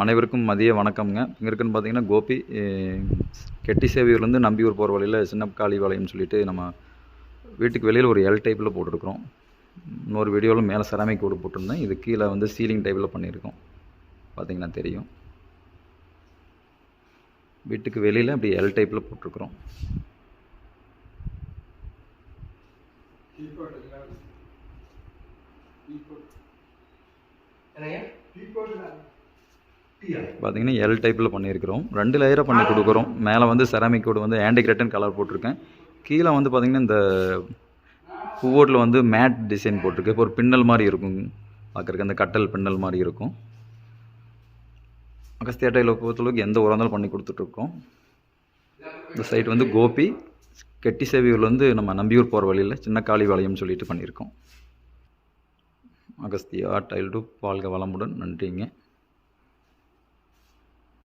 அனைவருக்கும் மதிய வணக்கம்ங்க. இங்கே இருக்குன்னு பார்த்தீங்கன்னா கோபி கெட்டி சேவியூர்லேருந்து நம்பியூர் போகிற வழியில் சின்ன காளி பாளையம்னு சொல்லிட்டு நம்ம வீட்டுக்கு வெளியில் ஒரு எல் டைப்பில் போட்டிருக்கிறோம். இன்னொரு வீடியோவில் மேலே செராமிக் கோடு போட்டிருந்தேன். இது கீழே வந்து சீலிங் டைப்பில் பண்ணியிருக்கோம். பார்த்தீங்கன்னா தெரியும். வீட்டுக்கு வெளியில் அப்படி எல் டைப்பில் போட்டிருக்கிறோம். பார்த்தீங்கன்னா எல் டைப்பில் பண்ணியிருக்கிறோம். ரெண்டு லேயராக பண்ணி கொடுக்குறோம். மேலே வந்து செராமிக் கோடு வந்து ஆண்டிகிரேட்டன் கலர் போட்டிருக்கேன். கீழே வந்து பார்த்தீங்கன்னா இந்த பூவோட்டில் வந்து மேட் டிசைன் போட்டிருக்கு. இப்போ ஒரு பின்னல் மாதிரி இருக்கும். பார்க்குறக்கு அந்த கட்டல் பின்னல் மாதிரி இருக்கும். அகஸ்தியா டைல பொறுத்தளவுக்கு எந்த உரம் இருந்தாலும் பண்ணி கொடுத்துட்ருக்கோம். இந்த சைட் வந்து கோபி. கெட்டி சேவியூர்லேருந்து நம்ம நம்பியூர் போகிற வழியில் சின்ன காளி வளையம்னு சொல்லிட்டு பண்ணியிருக்கோம். அகஸ்தியா டைல் டு வாழ்க வளமுடன் நன்றிங்க.